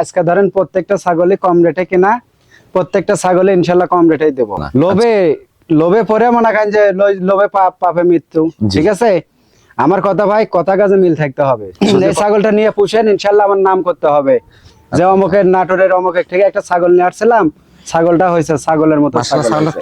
আজকে ধরেন প্রত্যেকটা ছাগলে কম রেটে কিনা প্রত্যেকটা ছাগলে ইনশাল্লাহ কম রেটেই দেবো। লোভে লোভে পরে মনে করেন যে লোভে পাপ পাপে মৃত্যু ঠিক আছে? আমার কথা ভাই কথা কাজে মিল থাকতে হবে। এই ছাগলটা নিয়ে পুষেন ইনশাল্লাহ আমার নাম করতে হবে। যে অমুকের নাটোরের অমুকের থেকে একটা ছাগল নিয়ে আসছিলাম ছাগলটা হয়েছে ছাগলের মতো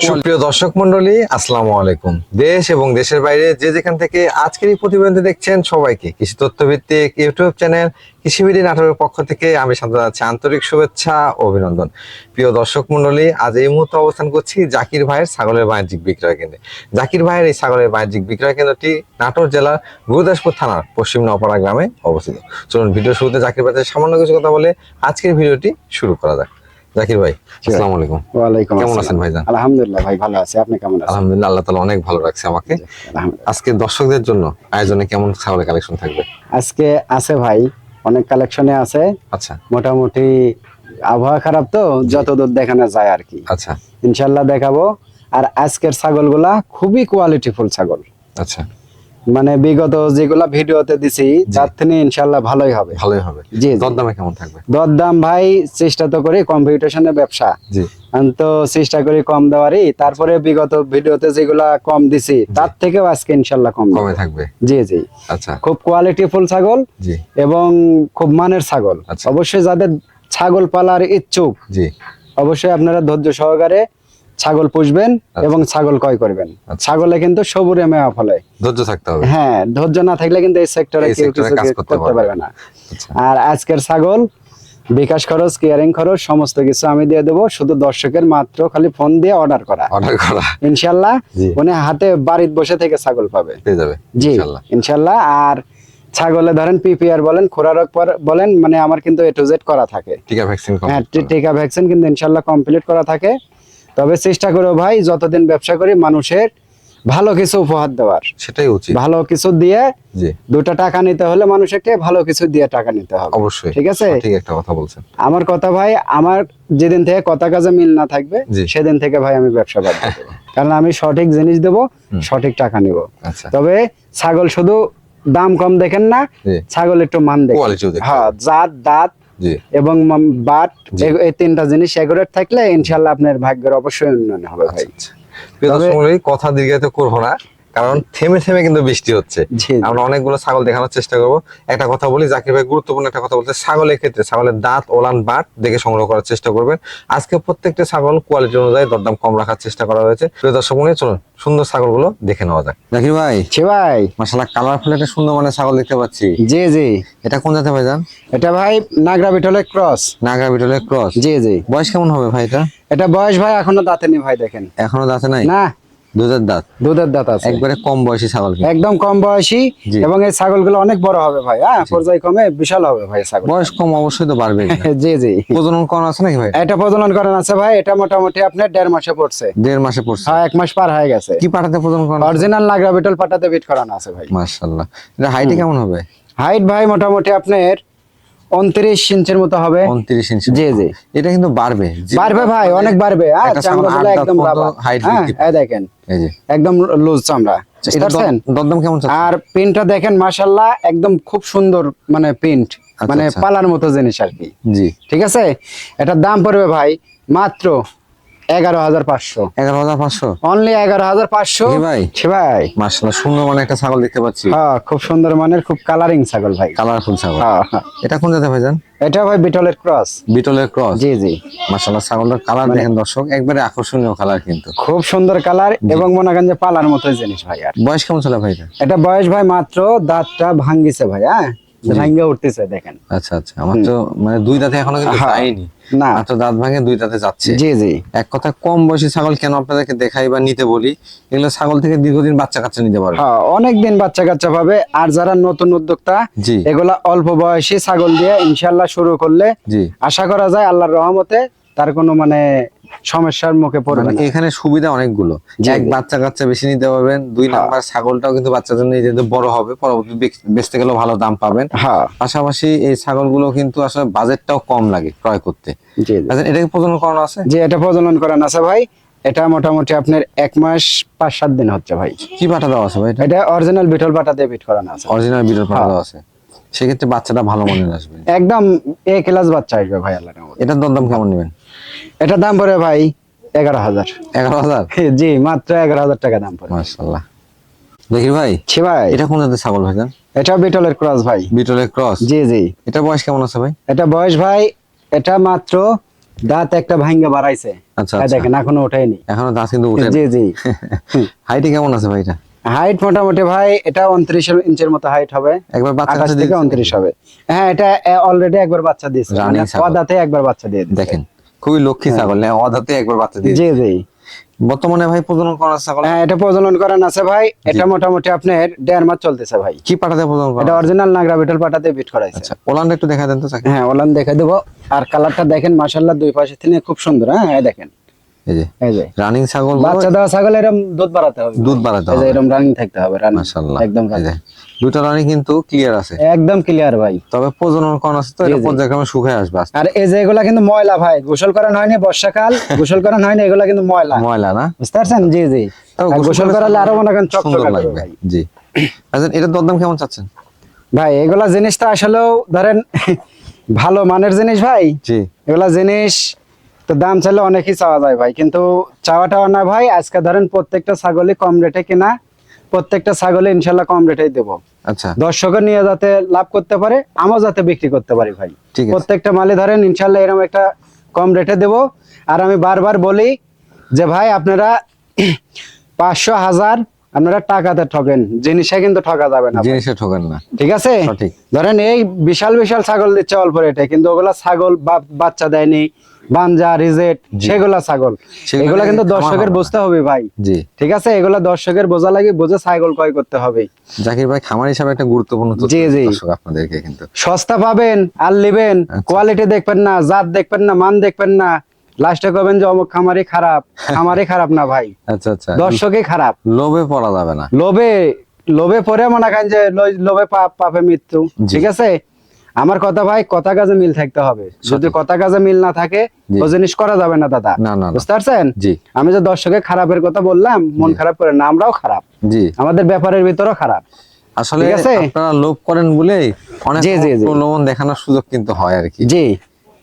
সুপ্রিয় দর্শক মন্ডলী আসসালামু আলাইকুম। দেশ এবং দেশের বাইরে যে যেখান থেকে আজকের এই প্রতিবেদনটি দেখছেন সবাইকে কৃষি তথ্য ভিত্তিক ইউটিউব চ্যানেল কৃষিবিধি নাটকের পক্ষ থেকে আমি শান্ত যাচ্ছি আন্তরিক শুভেচ্ছা ও অভিনন্দন। প্রিয় দর্শক মন্ডলী আজ এই মুহূর্তে অবস্থান করছি জাকির ভাইয়ের ছাগলের বাণিজ্যিক বিক্রয় কেন্দ্রে। জাকির ভাইয়ের এই ছাগলের বাণিজ্যিক বিক্রয় কেন্দ্রটি নাটোর জেলার গুরুদাসপুর থানার পশ্চিম নপাড়া গ্রামে অবস্থিত। চলুন ভিডিও শুরুতে জাকির ভাইয়ের সামান্য কিছু কথা বলে আজকের ভিডিওটি শুরু করা যাক। জাকির ভাই আসসালামু আলাইকুম ওয়ালাইকুম কেমন আছেন ভাইজান? আলহামদুলিল্লাহ ভাই ভালো আছে। আপনি কেমন আছেন? আলহামদুলিল্লাহ আল্লাহ তালা অনেক ভালো রাখছে আমাকে। আজকে দর্শকদের জন্য আয়োজনে কেমন ছাগলের কালেকশন থাকবে? আজকে আছে ভাই অনেক কালেকশনে আছে। আচ্ছা। মোটামুটি আবহাওয়া খারাপ তো যত দূর দেখানো যায় আর কি। আচ্ছা। ইনশাল্লাহ দেখাবো। আর আজকের ছাগলগুলা খুবই কোয়ালিটিফুল ছাগল। আচ্ছা। মানে বিগত যেগুলা ভিডিওতে দিছি তার থেকে ইনশাল্লাহ ভালোই হবে। ভালোই হবে। জি। দরদামে কেমন থাকবে? দরদাম ভাই চেষ্টা তো করি কম্পিটিশনের ব্যবসা। জি। তো চেষ্টা করি কম দেওয়ারই। তারপরে বিগত ভিডিওতে যেগুলা কম দিছি তার থেকেও আজকে ইনশাল্লাহ কম। কমে থাকবে। জি জি। আচ্ছা। খুব কোয়ালিটিফুল ছাগল জি। এবং খুব মানের ছাগল। আচ্ছা। অবশ্যই যাদের ছাগল পালার ইচ্ছুক জি। অবশ্যই আপনারা ধৈর্য সহকারে ছাগল পুষবেন এবং ছাগল ক্রয় করবেন। আচ্ছা। ছাগলে কিন্তু সবুরে মেয়া ফলে। ধৈর্য থাকতে হবে। হ্যাঁ ধৈর্য না থাকলে কিন্তু এই সেক্টরে কেউ কিছু করতে পারবে না। আচ্ছা। আর আজকের ছাগল বিকাশ খরচ কেয়ারিং খরচ সমস্ত কিছু আমি দিয়ে দেবো। শুধু দর্শকের মাত্র খালি ফোন দিয়ে অর্ডার করা। অর্ডার করা। ইনশাল্লাহ উনি হাতে বাড়িতে বসে থেকে ছাগল পাবে। পেয়ে যাবে। জি ইনশাআল্লাহ ইনশাল্লাহ। আর ছাগলে ধরেন পিপিআর বলেন খোরারোগ পর- বলেন মানে আমার কিন্তু এ টু জেড করা থাকে। টিকা ভ্যাকসিন হ্যাঁ টিকা ভ্যাকসিন কিন্তু ইনশাল্লাহ কমপ্লিট করা থাকে। তবে চেষ্টা করো ভাই যতদিন ব্যবসা করি মানুষের ভালো কিছু উপহার দেওয়ার। সেটাই উচিত। ভালো কিছু দিয়ে দুটা টাকা নিতে হলে মানুষকে ভালো কিছু দিয়ে টাকা নিতে হবে। অবশ্যই। ঠিক আছে? ঠিক একটা কথা বলছেন। আমার কথা ভাই আমার যেদিন থেকে কথা কাজে মিল না থাকবে সেদিন থেকে ভাই আমি ব্যবসা বাদ। কারণ আমি সঠিক জিনিস দেব সঠিক টাকা নিব। আচ্ছা। তবে ছাগল শুধু দাম কম দেখেন না ছাগল একটু মান দেখেন। হ্যাঁ জাত দাঁত এবং বাট এই তিনটা জিনিস এগুরেট থাকলে ইনশাল্লাহ আপনার ভাগ্যের অবশ্যই উন্নয়ন হবে ভাই। আচ্ছা দর্শক কথা দীর্ঘায়িত করব না। কারণ থেমে থেমে কিন্তু বৃষ্টি হচ্ছে। জি আমরা অনেকগুলো ছাগল দেখানোর চেষ্টা করব। একটা কথা বলি জাকির ভাই গুরুত্বপূর্ণ একটা কথা বলতে ছাগলের ক্ষেত্রে ছাগলের দাঁত ওলান বাট দেখে সংগ্রহ করার চেষ্টা করবেন। আজকে প্রত্যেকটা ছাগল কোয়ালিটি অনুযায়ী দরদাম কম রাখার চেষ্টা করা হয়েছে। প্রিয় দর্শক মনে চলুন সুন্দর ছাগলগুলো দেখে নেওয়া যাক। জাকির ভাই। ছি ভাই। মাসাল্লাহ কালারফুল একটা সুন্দর মানে ছাগল দেখতে পাচ্ছি। জি জি। এটা কোন জাতে ভাই যান এটা ভাই নাগরা বিটলের ক্রস। নাগা বিটলের ক্রস। জি জি। বয়স কেমন হবে ভাই এটা? এটা বয়স ভাই এখনও দাঁতে নেই ভাই দেখেন। এখনও দাঁতে নাই? না। দুধের দাঁত? দুধের দাঁত আছে। একবারে কম বয়সী ছাগল একদম কম বয়সী এবং এই ছাগলগুলো অনেক বড় হবে ভাই হ্যাঁ? পর্যায়ক্রমে বিশাল হবে ভাই ছাগল বয়স কম অবশ্যই তো বাড়বে। জি জি। প্রজনন করানো আছে নাকি ভাই? এটা প্রজনন করেন আছে ভাই এটা মোটামুটি আপনার দেড় মাসে পড়ছে। দেড় মাসে পড়ছে। হ্যাঁ এক মাস পার হয়ে গেছে। কি পাঠাতে প্রজনন করানো অরিজিনাল নাগরা বিটল পাটাতে বিট করানো আছে ভাই। মাশাআল্লাহ। এটা হাইটে কেমন হবে? হাইট ভাই মোটামুটি আপনার উনত্রিশ ইঞ্চের মতো হবে। উনত্রিশ ইঞ্চি। জি জি। এটা কিন্তু বাড়বে। বাড়বে ভাই অনেক বাড়বে। আর দাঁত একদম হ্যাঁ দেখেন। এই যে। একদম লুজ চামড়া। দরদাম কেমন আর প্রিন্টটা দেখেন মাশাল্লাহ একদম খুব সুন্দর মানে প্রিন্ট আচ্ছা, মানে আচ্ছা। পালার মতো জিনিস আর কি। জি। ঠিক আছে? এটার দাম পড়বে ভাই মাত্র এগারো হাজার পাঁচশো। এগারো হাজার পাঁচশো? অনলি এগারো হাজার পাঁচশো। ভাই। ভাই। সুন্দর মানে একটা ছাগল দেখতে পাচ্ছি। হ্যাঁ খুব সুন্দর মানের খুব কালারিং ছাগল ভাই। কালারফুল ছাগল। হ্যাঁ হ্যাঁ। এটা কোন জাতে ভাইজান এটা ভাই বিটলের ক্রস বিটলের ক্রস জি জি। ছাগলটার কালার দেখেন দর্শক একবারে আকর্ষণীয় কালার কিন্তু। খুব সুন্দর কালার এবং মনে করেন যে পালার মতো জিনিস ভাই আর। বয়স কেমন ছিল ভাই এটা? এটা বয়স ভাই মাত্র দাঁতটা ভাঙ্গিছে ভাই হ্যাঁ? ভাঙ্গে উঠতেছে দেখেন। আচ্ছা আচ্ছা। আমার তো মানে দুই দাঁতে এখনও কিন্তু হ্যাঁ। যায়নি। না। মাত্র দাঁত ভাঙে দুই দাঁতে যাচ্ছে। জি জি। এক কথা কম বয়সী ছাগল কেন আপনাদেরকে দেখাই বা নিতে বলি? এগুলো ছাগল থেকে দীর্ঘদিন বাচ্চা কাচ্চা নিতে পারবে। হ্যাঁ অনেকদিন বাচ্চা কাচ্চা পাবে। আর যারা নতুন উদ্যোক্তা জি। এগুলা অল্প বয়সী ছাগল দিয়ে ইনশাল্লাহ শুরু করলে জি। আশা করা যায় আল্লাহর রহমতে তার কোনো মানে সমস্যার মুখে পড়বে মানে না। এখানে সুবিধা অনেকগুলো। এক বাচ্চা কাচ্চা বেশি নিতে পারবেন দুই হ্যাঁ। নাম্বার ছাগলটাও কিন্তু বাচ্চার জন্য যেহেতু বড় হবে পরবর্তী বেচতে গেলেও ভালো দাম পাবেন। হ্যাঁ। পাশাপাশি এই ছাগলগুলো কিন্তু আসলে বাজেটটাও কম লাগে ক্রয় করতে। আচ্ছা এটা কি প্রজনন করানো আছে? যে এটা প্রজনন করেন আছে ভাই। এটা মোটামুটি আপনার এক মাস পাঁচ সাত দিন হচ্ছে ভাই। কি পাঠা দেওয়া আছে ভাই এটা? অরিজিনাল বিটল পাটা দিয়ে বিট করানো আছে। অরিজিনাল বিটল পাঠা হ্যাঁ। দেওয়া আছে। সেক্ষেত্রে বাচ্চাটা ভালো মনে আসবে। একদম এ ক্লাস বাচ্চা আসবে ভাই আল্লাহ এটার দরদাম কেমন নেবেন? এটা দাম পড়ে ভাই এগারো হাজার। এগারো হাজার? জি মাত্র এগারো হাজার টাকা দাম পড়ে। মাশাল্লাহ দেখি ভাই ছি ভাই। এটা কোন জাতের ছাগল ভাইজান? এটা বিটলের ক্রস ভাই। বিটলের ক্রস? জি জি। এটা বয়স কেমন আছে ভাই? এটা বয়স ভাই এটা মাত্র দাঁত একটা ভাঙ্গে বাড়াইছে। আচ্ছা, এই আচ্ছা। দেখেন এখনও ওঠেনি। এখনও দাঁত কিন্তু উঠে জি জি। হাইটে কেমন আছে ভাই এটা? হাইট মোটামুটি ভাই এটা উনত্রিশ ইঞ্চের মতো হাইট হবে। একবার বাচ্চা কাছে থেকে উনত্রিশ হবে। হ্যাঁ এটা অলরেডি একবার বাচ্চা দিয়েছে। মানে। দাঁতে একবার বাচ্চা দিয়ে দেখেন। খুবই লক্ষ্মী ছাগল না অধাতে একবার বাচ্চা দিয়ে জি জি। বর্তমানে ভাই প্রজনন করার ছাগল? হ্যাঁ এটা প্রজনন করার আছে ভাই। এটা মোটামুটি আপনার দেড় মাস চলতেছে ভাই। কি পাঠাতে প্রজনন করা এটা অরিজিনাল নাগরা বিটল পাঠাতে বিট করাইছে। আচ্ছা ওলান একটু দেখা দেন তো হ্যাঁ ওলান দেখা দেবো। আর কালারটা দেখেন মাশাআল্লাহ দুই পাশে থেকে খুব সুন্দর হ্যাঁ দেখেন। এই যে রানিং ছাগল বাচ্চা দেওয়া ছাগল এরকম দুধ বাড়াতে হবে। দুধ বাড়াতে হবে। এরকম রানিং থাকতে হবে রানিং মাশাআল্লাহ। একদম দুটো রানিং কিন্তু ক্লিয়ার আছে। একদম ক্লিয়ার ভাই। তবে প্রজনন করানো আছে তো এটা পর্যায়ক্রমে শুকায় আসবে। আর এই যে এগুলা কিন্তু ময়লা ভাই গোসল করানো হয়নি বর্ষাকাল গোসল করানো হয়নি এগুলা কিন্তু ময়লা। ময়লা না? বুঝতে পারছেন? জি জি। গোসল করালে আরও মনে করেন সুন্দর লাগবে। জি। আচ্ছা এটার দরদাম কেমন চাচ্ছেন? ভাই এগুলা জিনিসটা আসলেও ধরেন ভালো মানের জিনিস ভাই। জি। এগুলা জিনিস তো দাম চাইলে অনেকই চাওয়া যায় ভাই কিন্তু চাওয়াটাও না ভাই আজকে ধরেন প্রত্যেকটা ছাগলই কম রেটে কিনা প্রত্যেকটা ছাগলে ইনশাল্লাহ কম রেটেই দেবো। আচ্ছা। দর্শকের নিয়ে যাতে লাভ করতে পারে আমও যাতে বিক্রি করতে পারি ভাই। প্রত্যেকটা মালে ধরেন ইনশাল্লাহ এরকম একটা কম রেটে দেব। আর আমি বারবার বলি যে ভাই আপনারা পাঁচশো হাজার আপনারা টাকাতে ঠকেন জিনিসে কিন্তু ঠকা যাবে না জিনিসে ঠকেন না। ঠিক আছে। ধরেন এই বিশাল বিশাল ছাগল দিচ্ছে অল্প রেটে কিন্তু ওগুলা ছাগল বাচ্চা দেয়নি বাঞ্জা রিজেট সেগুলা ছাগল। এগুলা কিন্তু দর্শকের বুঝতে হবে ভাই। জি। ঠিক আছে? এগুলা দর্শকের বোঝা লাগে বুঝে ছাগল ক্রয় করতে হবে। জাকির ভাই খামার হিসাবে একটা গুরুত্বপূর্ণ জি, জি। আপনাদেরকে কিন্তু। সস্তা পাবেন আর নেবেন। আচ্ছা। কোয়ালিটি দেখবেন না জাত দেখবেন না মান দেখবেন না। লাস্টে কবেন যে অমুক খামারই খারাপ। খামারই খারাপ না ভাই। আচ্ছা আচ্ছা। দর্শকই খারাপ। লোভে পড়া যাবে না। লোভে লোভে পরে মনে করেন যে লোভে পাপ পাপে মৃত্যু। ঠিক আছে? আমার কথা ভাই কথা কাজে মিল থাকতে হবে। যদি কথা কাজে মিল না থাকে ও জিনিস করা যাবে না দাদা। বুঝতে পারছেন? আমি যে দর্শকের খারাপের কথা বললাম মন খারাপ করে না আমরাও খারাপ। জি। আমাদের ব্যাপারের ভিতরও খারাপ। আসলে আপনারা লোভ করেন বলেই অনেক। প্রলোভন দেখানোর সুযোগ কিন্তু হয় আর কি। জি।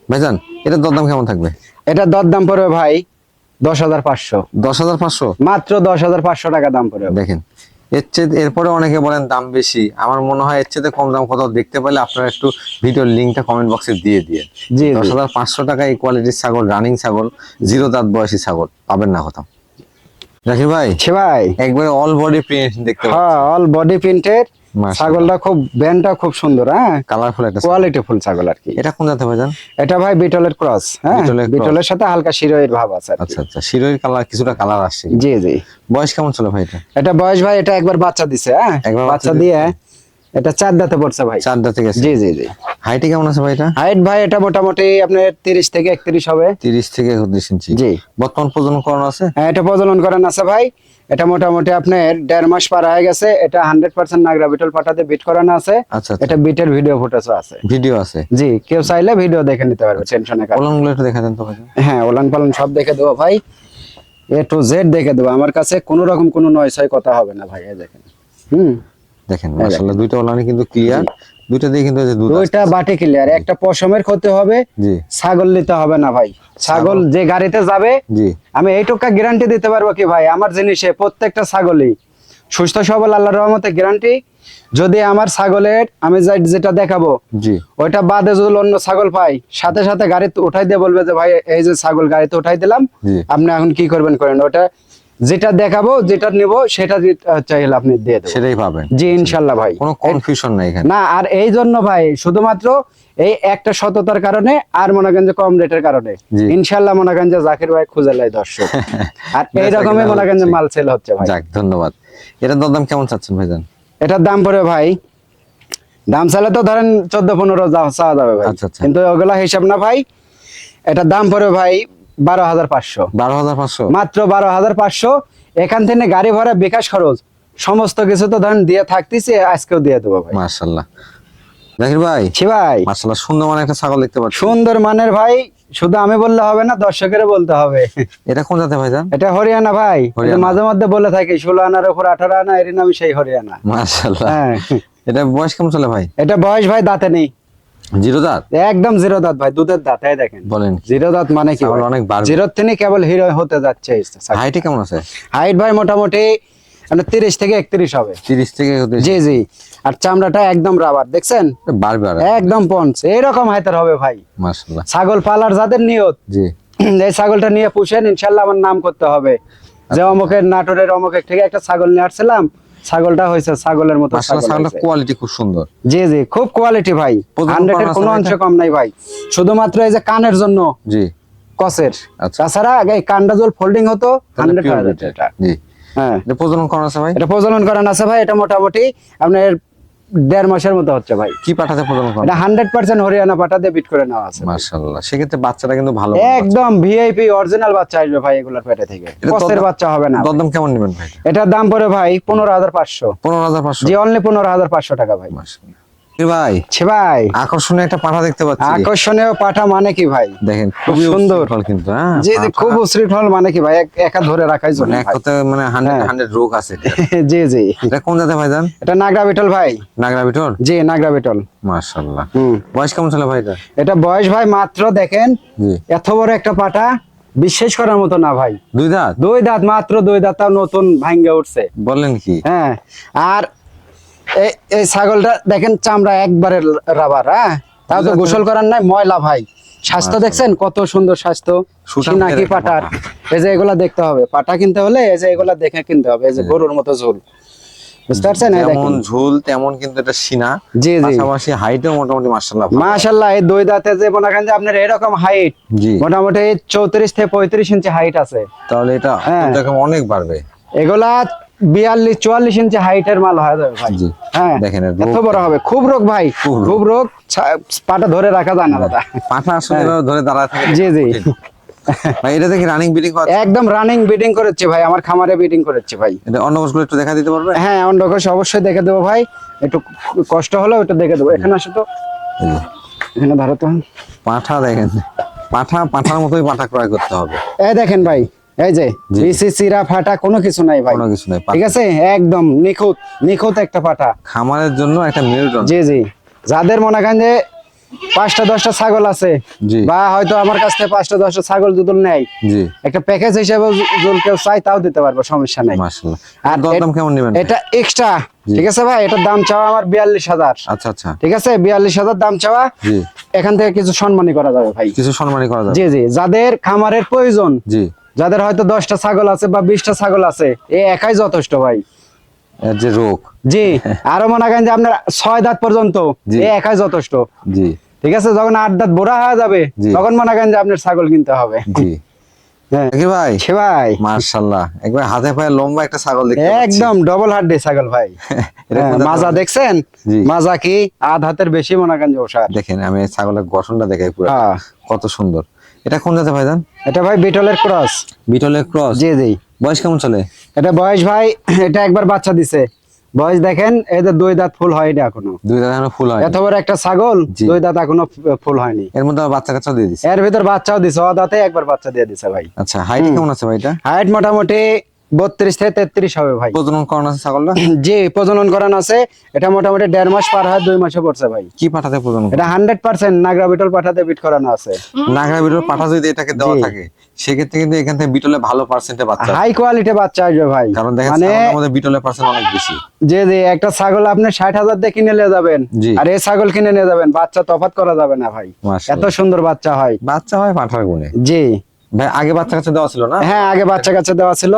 ভাইজান এটা দরদাম কেমন থাকবে? এটা দর দাম পড়বে ভাই দশ হাজার পাঁচশো। দশ হাজার পাঁচশো? মাত্র দশ হাজার পাঁচশো টাকা দাম পড়বে। দেখেন এর চেয়ে এরপরে অনেকে বলেন দাম বেশি। আমার মনে হয় এর চেয়ে কম দাম কোথাও দেখতে পেলে আপনারা একটু ভিডিওর লিঙ্কটা কমেন্ট বক্সে দিয়ে দিয়ে যে দশ হাজার পাঁচশো টাকা এই কোয়ালিটির ছাগল রানিং ছাগল জিরো দাঁত বয়সী ছাগল পাবেন না কোথাও। রাখি ভাই? ভাই। একবারে অল বডি প্রিন্ট দেখতে হ্যাঁ অল বডি মাশাআল্লাহ। ছাগলটা খুব ব্যান্ডটা খুব সুন্দর হ্যাঁ? কালারফুল একটা। কোয়ালিটি ফুল ছাগল আর কি। এটা কোন জাতে ভাইজান এটা ভাই বিটলের ক্রস হ্যাঁ? বিটলের সাথে হালকা শিরোয়ের ভাব আছে আচ্ছা আচ্ছা। শিরোই কালার কিছুটা কালার আসছে। জি জি। বয়স কেমন ছিল ভাই এটা? এটা বয়স ভাই এটা একবার বাচ্চা দিছে হ্যাঁ? একবার বাচ্চা দিয়ে এটা চার দাঁতে পড়ছে ভাই। চার দাঁতে গেছে। জি জি জি। হাইটে কেমন আছে ভাই এটা? হাইট ভাই এটা মোটামুটি আপনার তিরিশ থেকে একত্রিশ হবে। তিরিশ থেকে একত্রিশ ইঞ্চি। জি। বর্তমান প্রজনন করানো আছে? হ্যাঁ এটা প্রজনন করেন আছে ভাই। এটা মোটামুটি আপনার দেড় মাস পার হয়ে গেছে। এটা হান্ড্রেড পার্সেন্ট নাগরা বিটল পাঠাতে বিট করানো আছে। আচ্ছা আচ্ছা। এটা বিটের ভিডিও ফুটেজও আছে। ভিডিও আছে? জি কেউ চাইলে ভিডিও দেখে নিতে পারবে টেনশনে কলমগুলো একটু দেখা দেন তো ভাই হ্যাঁ ওলান পালন সব দেখে দেবো ভাই। এ টু জেড দেখে দেবো। আমার কাছে কোনো রকম কোনো নয় ছয় কথা হবে না ভাই দেখেন। হুম? দেখেন মাশাআল্লাহ দুইটা ওলানি কিন্তু ক্লিয়ার দুইটা দিয়ে কিন্তু এই দুধ দুইটা বাটি ক্লিয়ার একটা পশমের ক্ষতি হবে জি। ছাগল নিতে হবে না ভাই। ছাগল যে গাড়িতে যাবে জি। আমি এইটুকা গ্যারান্টি দিতে পারব কি ভাই? আমার জিনিসে প্রত্যেকটা ছাগলই সুস্থ সবল আল্লাহর রহমতে গ্যারান্টি যদি আমার ছাগলের আমি যেটা দেখাবো জি। ওইটা বাদে যদি অন্য ছাগল পাই সাথে সাথে গাড়িতে উঠাই দিয়ে বলবে যে ভাই এই যে ছাগল গাড়িতে উঠাই দিলাম আপনি এখন কি করবেন করেন? ওটা যেটা দেখাবো যেটা নিব সেটা চাইলে আপনি দিয়ে দেবেন সেটাই পাবেন। জি ইনশাল্লাহ ভাই। কোনো কনফিউশন নাই এখানে। না আর এই জন্য ভাই শুধুমাত্র এই একটা সততার কারণে আর মনে যে কম রেটের কারণে। ইনশাল্লাহ মনে যে জাকির ভাই খুঁজে লাই দর্শক। আর এই মনে করেন যে মাল সেল হচ্ছে ভাই। যাক ধন্যবাদ। এটার দরদাম কেমন চাচ্ছেন ভাইজান? এটার দাম পড়ে ভাই দাম চাইলে তো ধরেন চোদ্দ পনেরো চাওয়া যাবে ভাই। আচ্ছা, আচ্ছা। কিন্তু ওগুলা হিসাব না ভাই এটার দাম পড়ে ভাই বারো হাজার পাঁচশো। বারো হাজার পাঁচশো? মাত্র বারো হাজার পাঁচশো। এখান থেকে গাড়ি ভাড়া বিকাশ খরচ সমস্ত কিছু তো ধরেন দিয়ে থাকতেছে আজকেও দিয়ে দেবো ভাই। জাকির ভাই ছি ভাই। মাশাআল্লাহ সুন্দর মানে একটা ছাগল দেখতে পাচ্ছি। সুন্দর মানের ভাই শুধু আমি বললে হবে না দর্শকের বলতে হবে। এটা কোন জাতে ভাইজান এটা হরিয়ানা ভাই। মাঝে মধ্যে বলে থাকি ষোলো আনার উপর আঠারো আনা এর নামই সেই হরিয়ানা। মাশাআল্লাহ। হ্যাঁ। এটা বয়স কেমন চলে ভাই? এটা বয়স ভাই দাঁতে নেই। জিরো দাঁত? একদম জিরো দাঁত ভাই দুধের দাঁত এই দেখেন। বলেন। জিরো দাঁত মানে কি অনেক। জিরো তিনি কেবল হিরো হতে যাচ্ছে হাইটে কেমন আছে? হাইট ভাই মোটামুটি তিরিশ থেকে একত্রিশ হবে। তিরিশ থেকে জি জি। আর চামড়াটা একদম রাবার দেখছেন? বাড়বে আর। একদম পঞ্চ এইরকম হাইতের হবে ভাই। ছাগল পালার যাদের নিয়ত জি। এই ছাগলটা নিয়ে পুষেন ইনশাল্লাহ আমার নাম করতে হবে। যে অমুকের নাটোরের অমুকের থেকে একটা ছাগল নিয়ে আসছিলাম ছাগলটা হয়েছে ছাগলের মতো। কোয়ালিটি খুব সুন্দর। জি জি খুব কোয়ালিটি ভাই। হান্ড্রেড এর কোনো অংশ কম নাই ভাই। শুধুমাত্র এই যে কানের জন্য জি। কসের। আচ্ছা। তাছাড়া আগে কানটা জল ফোল্ডিং হতো হান্ড্রেড। জি। হ্যাঁ। এটা প্রজনন করানো আছে ভাই? এটা প্রজনন করান আছে ভাই এটা মোটামুটি আপনার দেড় মাসের মতো হচ্ছে ভাই। কি পাঠাতে এটা হান্ড্রেড পার্সেন্ট হরিয়ানা পাঠাতে বিট করে নেওয়া আছে। মাশাল্লাহ সেক্ষেত্রে বাচ্চাটা কিন্তু ভালো একদম ভিআইপি অরিজিনাল বাচ্চা আসবে ভাই এগুলোর পেটে থেকে। কষ্টের বাচ্চা হবে না দরদাম কেমন নেবেন ভাই? এটার দাম পড়ে ভাই পনেরো হাজার পাঁচশো। পনেরো হাজার পাঁচশো? জি অনলি পনেরো হাজার পাঁচশো টাকা ভাই। মাশাল্লাহ এ ভাই ছে ভাই। আকর্ষণীয় একটা পাঠা দেখতে পাচ্ছি। আকর্ষণীয় পাঠা মানে কি ভাই? দেখেন খুব খুবই সুন্দর। সুন্দর কিন্তু হ্যাঁ জি খুব উশৃঙ্খল মানে কি ভাই? এক- ধরে রাখাই জন্য মানে এক। মানে হ্যাঁ। রোগ আছে। জি জি। এটা কোন ভাই জান এটা নাগরা বিটল ভাই। নাগরা বিটর জি নাগরা বিটল। বয়স কেমন ছিল ভাই এটা এটা বয়স ভাই মাত্র দেখেন এত বড় একটা পাটা বিশ্বাস করার মতো না ভাই। দুই দাঁত? দুই দাঁত মাত্র দুই দাঁত নতুন ভাঙ্গে উঠছে। বললেন কি? হ্যাঁ। আর এই ছাগলটা দেখেন চামড়া একবারে রাবার হ্যাঁ? তাও তো গোসল করার নাই ময়লা ভাই। স্বাস্থ্য দেখছেন? কত সুন্দর স্বাস্থ্য। নাকি পাটার? এই যে এগুলা দেখতে হবে। পাটা কিনতে হলে এই যে এগুলা দেখে কিনতে হবে। এই যে গরুর মতো ঝোল। বুঝতে পারছেন? যেমন ঝোল তেমন কিন্তু এটা সিনা। জি জি। পাশাপাশি হাইটও মোটামুটি মাশাল্লাহ ভালো। মাশাল্লাহ এই দুই দাঁতে যে মনে করেন যে আপনার এরকম হাইট মোটামুটি চৌত্রিশ থেকে পঁয়ত্রিশ ইঞ্চি হাইট আছে। তাহলে এটা হ্যাঁ। দেখেন অনেক বাড়বে। এগুলা বিয়াল্লিশ চুয়াল্লিশ ইঞ্চি হাইটের মাল হয়ে যাবে ভাই। হ্যাঁ দেখেন এত বড় হবে। খুব রোগ ভাই খুব রোগ। পাটা ধরে রাখা যায় না দাদা। আসলে হ্যাঁ। ধরে দাঁড়ায় থাকে। জি জি। ভাই এটা দেখি রানিং বিডিং একদম রানিং বিডিং করেছে ভাই আমার খামারে বিডিং করেছে ভাই। এটা অন্য একটু দেখা দিতে পারবে? হ্যাঁ অন্ডকোষ অবশ্যই দেখে দেবো ভাই। একটু কষ্ট হলেও একটু দেখে দেবো। এখানে আসো তো। এখানে ধরো তো। পাঠা দেখেন। পাঠা পাঠার মতোই পাঠা ক্রয় করতে হবে। এই দেখেন ভাই এই যে জি। বিসি চিরা ফাটা কোনো কিছু নাই ভাই। কোনো কিছু নাই ঠিক আছে? একদম নিখুঁত নিখুঁত একটা পাটা খামারের জন্য একটা মেরুদণ্ড। জি জি। যাদের মনে করেন যে পাঁচটা দশটা ছাগল আছে বা হয়তো আমার কাছ থেকে পাঁচটা দশটা ছাগল নেয় একটা প্যাকেজ হিসেবে যদি কেউ চাই তাও দিতে পারব সমস্যা নাই। আর এ- কেমন নেবেন? এটা এক্সট্রা ঠিক আছে ভাই? এটার দাম চাওয়া আমার বিয়াল্লিশ হাজার। আচ্ছা আচ্ছা। ঠিক আছে? বিয়াল্লিশ হাজার দাম চাওয়া এখান থেকে কিছু সম্মানই করা যাবে ভাই। কিছু সম্মানী করা যাবে। জি জি। যাদের খামারের প্রয়োজন জি। যাদের হয়তো দশটা ছাগল আছে বা বিশটা ছাগল আছে এ একাই যথেষ্ট ভাই। যে রোগ। জি আরও মনে করেন যে আপনার ছয় দাঁত পর্যন্ত এ একাই যথেষ্ট। জি। ঠিক আছে যখন আট দাঁত বোরা হয়ে যাবে তখন মনে করেন যে আপনার ছাগল কিনতে হবে। জি। হ্যাঁ। ভাই? ভাই। মাশাআল্লাহ একবার হাতে পায়ে লম্বা একটা ছাগল দেখতে একদম ডবল হাড্ডি ছাগল ভাই। এটা হ্যাঁ, কোথা মাজা দেখছেন? মাজা কি? আধ হাতের বেশি মনে করেন যে ওষার। দেখেন আমি ছাগলের গঠনটা দেখাই পুরো। হ্যাঁ। কত সুন্দর। এটা কোন জাতের ভাইজান এটা ভাই বিটলের ক্রস। বিটলের ক্রস? জি জি। বয়স কেমন চলে? এটা বয়স ভাই এটা একবার বাচ্চা দিছে। বয়স দেখেন এদের দুই দাঁত ফুল হয়নি এখনও। দুই দাঁত এখনও ফুল হয় এত বড় একটা ছাগল দুই দাঁত এখনও ফুল হয়নি। এর মধ্যে বাচ্চা কাচ্চা দিয়ে দিছে? এর ভিতর বাচ্চাও দিছে ও দাঁতে একবার বাচ্চা দিয়ে দিছে ভাই। আচ্ছা হাইট কেমন আছে ভাই এটা? হাইট মোটামুটি বত্রিশ থেকে তেত্রিশ হবে ভাই। প্রজনন করানো আছে ছাগলটা? জি প্রজনন করানো আছে। এটা মোটামুটি দেড় মাস পার হয় দুই মাসে পড়ছে ভাই। কি পাঠাতে প্রজনন? এটা হান্ড্রেড পার্সেন্ট নাগরা বিটল পাঠাতে বিট করানো আছে। নাগরা বিটল পাঠা যদি এটাকে দেওয়া থাকে সেক্ষেত্রে কিন্তু এখান থেকে বিটলে ভালো পার্সেন্টে বাচ্চা হাই কোয়ালিটি বাচ্চা আসবে ভাই। কারণ দেখেন মানে বিটলের পার্সেন্ট অনেক বেশি। যে যে একটা ছাগল আপনি ষাট হাজার দিয়ে কিনে নিয়ে যাবেন। আর এই ছাগল কিনে নিয়ে যাবেন বাচ্চা তফাৎ করা যাবে না ভাই। এত সুন্দর বাচ্চা হয়। বাচ্চা হয় পাঠার গুণে। জি। ভাই আগে বাচ্চা কাচ্চা দেওয়া ছিল না? হ্যাঁ আগে বাচ্চা কাচ্চা দেওয়া ছিল।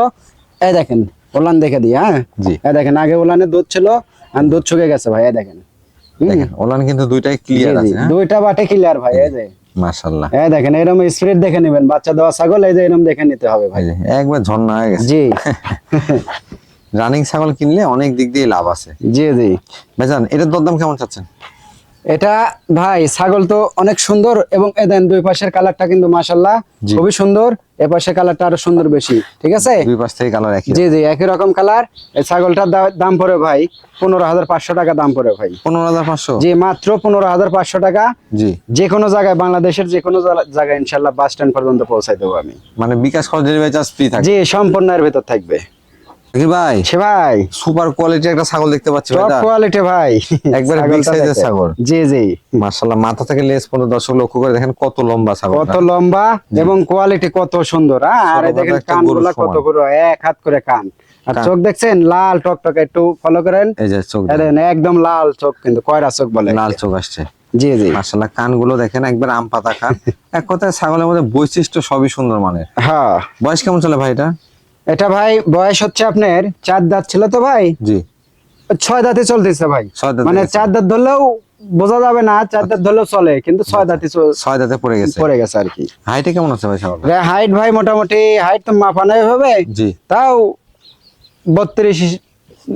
এই দেখেন ওলান দেখে দিই হ্যাঁ? জি। এই দেখেন আগে ওলানে দুধ ছিল আর দুধ শুকে গেছে ভাই এই দেখেন। ওলান কিন্তু দুইটাই ক্লিয়ার আছে হ্যাঁ? দুইটা বাটে ক্লিয়ার ভাই এই যে। মাশাআল্লাহ। এই দেখেন এরকম স্প্রিড দেখে নেবেন বাচ্চা দেওয়া ছাগল এই যে এরকম দেখে নিতে হবে ভাই। একবার ঝর্ণা হয়ে গেছে। জি। রানিং ছাগল কিনলে অনেক দিক দিয়ে লাভ আছে। জি জি। ভাইজান এটার দরদাম কেমন চাচ্ছেন? এটা ভাই ছাগল তো অনেক সুন্দর এবং এ দেন দুই পাশের কালারটা কিন্তু মাশাল্লাহ জি। খুবই সুন্দর। এ পাশের কালারটা আরও সুন্দর বেশি ঠিক আছে? দুই পাশ থেকে কালার একই জি জি একই রকম কালার এই ছাগলটার দাম পড়ে ভাই পনেরো হাজার পাঁচশো টাকা দাম পড়ে ভাই। পনেরো হাজার পাঁচশো? জি মাত্র পনেরো হাজার পাঁচশো টাকা। জি। যে কোনো জায়গায় বাংলাদেশের যে কোনো জায়গায় ইনশাল্লাহ বাস স্ট্যান্ড পর্যন্ত পৌঁছাই দেবো আমি। মানে বিকাশ খরচ ফ্রি থাকে জি সম্পূর্ণ এর ভেতর থাকবে। ভাই? সে ভাই। সুপার কোয়ালিটি একটা ছাগল দেখতে পাচ্ছি টপ ভাই। কোয়ালিটি একবারে। ছাগল। জি জি। মাশাআল্লাহ মাথা থেকে লেজ পর্যন্ত দর্শক লক্ষ্য করে দেখেন কত লম্বা ছাগল কত লম্বা এবং কোয়ালিটি কত সুন্দর হ্যাঁ? আর দেখেন বড় একটা কানগুলা গরুর কত বড় এক হাত করে কান। আর চোখ দেখছেন? লাল টকটকে একটু ফলো করেন। এই যে চোখ একদম লাল চোখ কিন্তু কয়রা চোখ বলে লাল চোখ আসছে। জি জি। মাশাআল্লাহ কানগুলো দেখেন একবার আম পাতা কান। এক কথায় ছাগলের মধ্যে বৈশিষ্ট্য সবই সুন্দর মানে হ্যাঁ। বয়স কেমন চলে ভাই এটা? এটা ভাই বয়স হচ্ছে আপনার চার দাঁত ছিল তো ভাই? জি। ছয় দাঁতে চলতেছে ভাই। মানে চার দাঁত ধরলেও বোঝা যাবে না চার দাঁত ধরলেও চলে কিন্তু ছয় দাঁতে ছয় দাঁতে পড়ে গেছে। পড়ে গেছে আর কি। হাইটে কেমন আছে ভাই হাইট ভাই মোটামুটি হাইট তো মাপা মাপানো হবে। জি। তাও বত্রিশ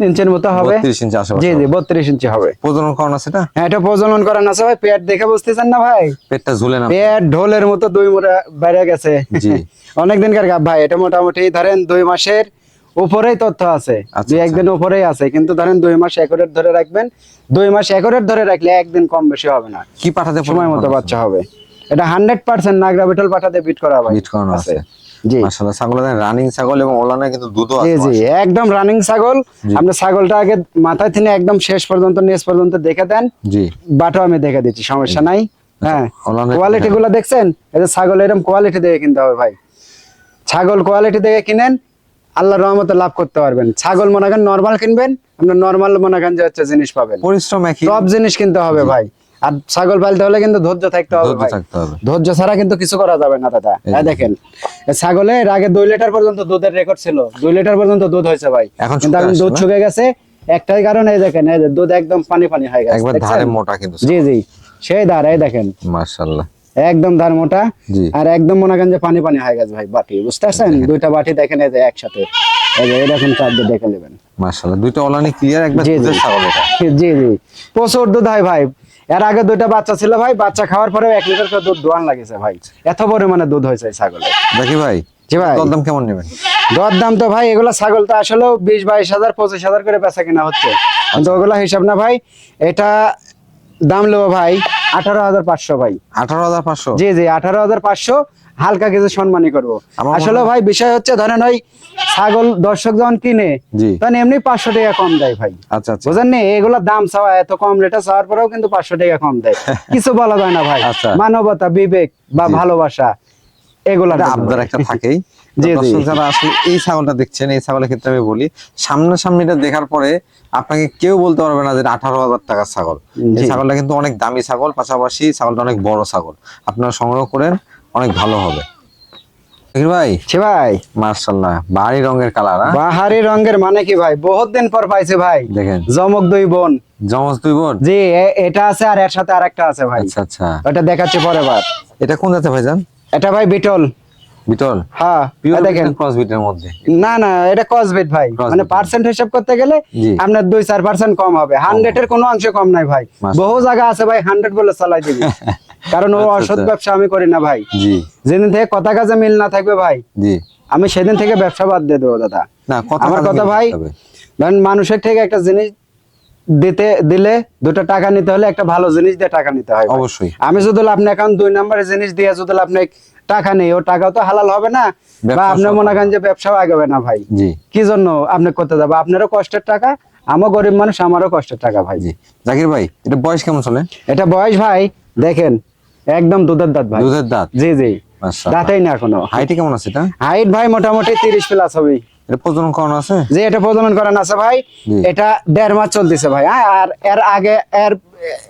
ইঞ্চির মতো হবে। 32 ইঞ্চি আশেপাশে জি জি হবে। বত্রিশ ইঞ্চি হবে। প্রজনন করানো আছে এটা? হ্যাঁ এটা প্রজনন করান আছে। ভাই পেট দেখে বুঝতেছেন না ভাই? পেটটা ঝুলে না। পেট ঢোলের মতো দুই বাইরে গেছে। জি। অনেক দিনকার গাব ভাই এটা মোটামুটি ধরেন দুই মাসের উপরেই তথ্য আছে। আচ্ছা, দুই একদিন উপরেই আছে। কিন্তু ধরেন দুই মাস একরেট ধরে রাখবেন। দুই মাস একরেট ধরে রাখলে একদিন কম বেশি হবে না। কি পাঠাতে সময় মতো বাচ্চা হবে। এটা হান্ড্রেড পার্সেন্ট নাগরা বিটল পাঠাতে বিট করা ভাই বিট করানো আছে। মাশাআল্লাহ ছাগল রানিং ছাগল এবং ওলানে কিন্তু দুধও আছে জি একদম রানিং ছাগল। আপনি ছাগলটা আগে মাথায় থেকে একদম শেষ পর্যন্ত নিচ পর্যন্ত দেখে দেন। জি। বাটো আমি দেখে দিচ্ছি সমস্যা নাই। হ্যাঁ কোয়ালিটি গুলো দেখছেন? এই যে ছাগল এরকম কোয়ালিটি দেখে কিনতে হবে ভাই। ছাগল কোয়ালিটি দেখে কিনেন আল্লাহর রহমতে লাভ করতে পারবেন। ছাগল মনে করেন নর্মাল কিনবেন আপনার নর্মাল মনে করেন যে হচ্ছে জিনিস পাবেন। পরিশ্রম সব জিনিস কিনতে হবে ভাই। আর ছাগল পালতে হলে কিন্তু ধৈর্য থাকতে হবে ধৈর্য ছাড়া কিন্তু কিছু করা যাবে না দাদা। এই দেখেন এই ছাগলের আগে দুই লিটার পর্যন্ত দুধের রেকর্ড ছিল। দুই লিটার পর্যন্ত দুধ হয়েছে ভাই। কিন্তু এখন দুধ শুকে গেছে। একটাই কারণ এই দেখেন এই যে দুধ একদম পানি পানি হয়ে গেছে একবার ধারে মোটা কিন্তু জি জি। সেই ধার এই দেখেন। মাশাআল্লাহ। একদম ধার মোটা আর একদম মনে করেন যে পানি পানি হয়ে গেছে ভাই বাটি বুঝতে পারছেন? দুইটা বাটি দেখেন এই যে একসাথে। এই যে এরকম চার দিয়ে দেখে নেবেন। মাশাআল্লাহ দুইটা ওলানি ক্লিয়ার একবার। দুধের ছাগল এটা। জি জি। প্রচুর দুধ হয় ভাই। এর আগে দুইটা বাচ্চা ছিল ভাই বাচ্চা খাওয়ার পরে এক লিটার করে দুধ দোয়ান লাগেছে ভাই। এত পরিমাণে দুধ হয়েছে ছাগল। ছাগলের দেখি ভাই জি ভাই। কেমন নেবেন? তো ভাই এগুলা ছাগল তো আসলে বিশ বাইশ হাজার পঁচিশ হাজার করে বেচা কিনা হচ্ছে। কিন্তু ওগুলা হিসাব না ভাই এটা দাম ভাই আঠারো হাজার পাঁচশো ভাই। আঠারো হাজার পাঁচশো? জি জি আঠারো হাজার পাঁচশো। হালকা কিছু সম্মানই করব। আসলে ভাই বিষয় হচ্ছে ধরেন ওই ছাগল দর্শক যখন কিনে তখন এমনি পাঁচশো টাকা কম দেয় ভাই। আচ্ছা আচ্ছা। বুঝেন নি? এগুলোর দাম চাওয়া এত কম রেটে চাওয়ার পরেও কিন্তু পাঁচশো টাকা কম দেয়। কিছু বলা যায় না ভাই। আচ্ছা। মানবতা বিবেক বা ভালোবাসা এগুলা একটা থাকেই। যারা এই ছাগলটা দেখছেন এই ছাগলের ক্ষেত্রে আমি বলি সামনাসামনিটা দেখার পরে আপনাকে কেউ বলতে পারবে না যে আঠারো হাজার টাকার ছাগল। এই ছাগলটা কিন্তু অনেক দামি ছাগল পাশাপাশি ছাগলটা অনেক বড় ছাগল। আপনারা সংগ্রহ করেন অনেক ভালো হবে। ভাই? ভাই। মার্শাল্লাহ বাড়ি রঙের কালার বাহারি রঙের মানে কি ভাই? বহুত দিন পর পাইছে ভাই। দেখেন। জমক দুই বোন। জমজ দুই বোন? জি এটা আছে আর এর সাথে আরেকটা আছে ভাই। আচ্ছা আচ্ছা। ওটা দেখাচ্ছি পরে বার। এটা কোন জাতে ভাইজান এটা ভাই বিটল। বিটল? হ্যাঁ দেখেন। মধ্যে? না না এটা কসবিট ভাই। মানে হ্যাঁ। পার্সেন্ট হিসাব করতে গেলে আপনার দুই চার পার্সেন্ট কম হবে। হান্ড্রেড এর কোনো অংশ কম নাই ভাই। বহু জায়গা আছে ভাই হান্ড্রেড বলে চালাই দিবি। কারণ ও আচ্ছা, অসৎ আচ্ছা। ব্যবসা আমি করি না ভাই। জি। যেদিন থেকে কথা কাজে মিল না থাকবে ভাই আমি সেদিন থেকে ব্যবসা বাদ দিয়ে দেবো দাদা। আমার কথা ভাই ধরেন মানুষের থেকে একটা জিনিস দিতে দিলে দুটো টাকা নিতে হলে একটা ভালো জিনিস দিয়ে টাকা নিতে হয় অবশ্যই। আমি যদি আপনি এখন দুই নম্বরের জিনিস দিয়ে যদি আপনি টাকা নেই ও টাকা তো হালাল হবে না। বা আপনার মনে করেন যে ব্যবসাও আগাবে না ভাই। জি। কি জন্য আপনি করতে যাব? আপনারও কষ্টের টাকা আমার গরিব মানুষ আমারও কষ্টের টাকা ভাই। জি। জাকির ভাই এটা বয়স কেমন চলে? এটা বয়স ভাই দেখেন একদম দুধের দাঁত ভাই। দুধের দাঁত? জি জি। দাঁতেই না এখনও। হাইটে কেমন আছে এটা? হাইট ভাই মোটামুটি তিরিশ প্লাস হবে। এটা প্রজনন করানো আছে? যে এটা প্রজনন করান আছে ভাই। এটা দেড় মাস চলতেছে ভাই। হ্যাঁ আর এর আগে এর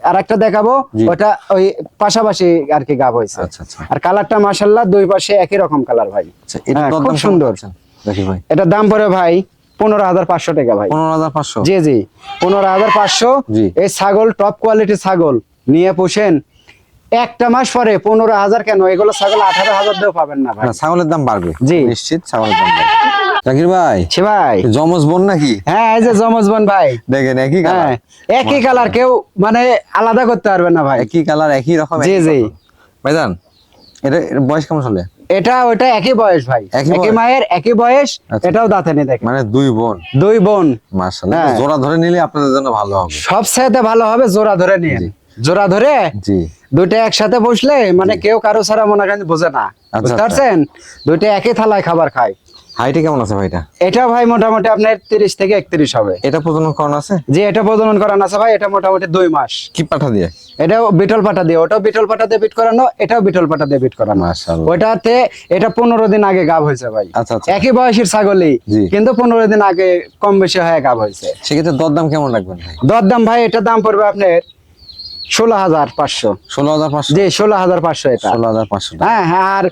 আর একটা দেখাবো। ওটা ওই পাশাপাশি আর কি গাব হয়েছে। আচ্ছা আচ্ছা। আর কালারটা মাসাল্লাহ দুই পাশে একই রকম কালার ভাই। আচ্ছা হ্যাঁ, খুব সুন্দর। দাম পড়ে ভাই পনেরো হাজার পাঁচশো টাকা ভাই। পনেরো হাজার পাঁচশো? জি জি। পনেরো হাজার পাঁচশো। এই ছাগল টপ কোয়ালিটি ছাগল। নিয়ে পোষেন। একটা মাস পরে পনেরো হাজার কেন? এগুলো ছাগল আঠারো হাজার দিয়েও পাবেন না ভাই। ছাগলের দাম বাড়বে। জি। নিশ্চিত ছাগলের দাম বাড়বে। জাকির ভাই সে ভাই। জমজ বোন নাকি? হ্যাঁ এই যে জমজবন ভাই। দেখেন একই হ্যাঁ কালার একই কালার কেউ মানে আলাদা করতে পারবে না ভাই। একই কালার একই রকম জি, জি। ভাইজান এটা বয়স কেমন চলে? এটা ওটা একই বয়স ভাই। একই মায়ের একই বয়স আচ্ছা। এটাও দাঁতে নেই দেখেন। মানে দুই বোন? দুই বোন। মাশাআল্লাহ। হ্যাঁ। জোড়া ধরে নিলে আপনাদের জন্য ভালো হবে। সব সাথে ভালো হবে জোড়া ধরে নিয়ে। জোড়া ধরে জি। দুইটা একসাথে বসলে মানে কেউ কারও ছাড়া মনে করেন বোঝে না। বুঝতে আচ্ছা। পারছেন? দুইটা একই থালায় খাবার খায়। হাইটে কেমন আছে ভাইটা? এটা ভাই মোটামুটি আপনার তিরিশ থেকে একত্রিশ হবে। এটা প্রজনন করানো আছে? এটা প্রজনন করানো আছে ভাই এটা মোটামুটি দুই মাস। কি পাঠা দিয়ে? এটাও বিটল পাটা দিয়ে ওটাও বিটল পাটা দিয়ে বিট করানো এটাও বিটল পাটা দিয়ে বিট করানো। মাশাআল্লাহ। ওটাতে এটা পনেরো দিন আগে গাব হয়েছে ভাই। আচ্ছা আচ্ছা। একই বয়সের ছাগলই কিন্তু পনেরো দিন আগে কম বেশি হয়ে গাব হয়েছে। সেক্ষেত্রে দরদাম কেমন রাখবেন ভাই? দরদাম ভাই এটা দাম পড়বে আপনার ষোলো হাজার পাঁচশো। ষোলো হাজার পাঁচশো। জি ষোলো হাজার পাঁচশো এটা। ষোলো হাজার পাঁচশো। হ্যাঁ হ্যাঁ আর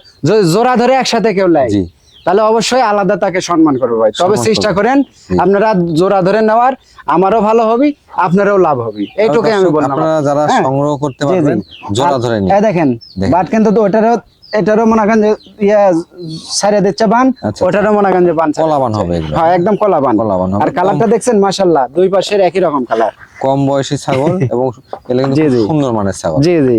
জোড়া ধরে একসাথে কেউ জি। তাহলে অবশ্যই আলাদা তাকে সম্মান করবে ভাই। তবে চেষ্টা করেন আপনারা জোড়া ধরে নেওয়ার আমারও ভালো হবে আপনারও লাভ হবে। এইটুকু আমি বললাম। আপনারা যারা হ্যাঁ। সংগ্রহ করতে। পারবেন জোড়া ধরে নিন। দেখেন। বাট কিন্তু তো ওটারও এটারও মনে করেন যে ইয়া ছাড়িয়ে দিচ্ছে বান আচ্ছা, ওটারও মনে করেন যে বান ছাড়িয়ে কলা বান দিচ্ছে। হবে হ্যাঁ একদম কলা বান কলা হবে। আর কালারটা দেখছেন মাশাল্লাহ দুই পাশের একই রকম কালার কম বয়সী ছাগল এবং এগুলো কিন্তু জি, জি। সুন্দর মানের ছাগল জি জি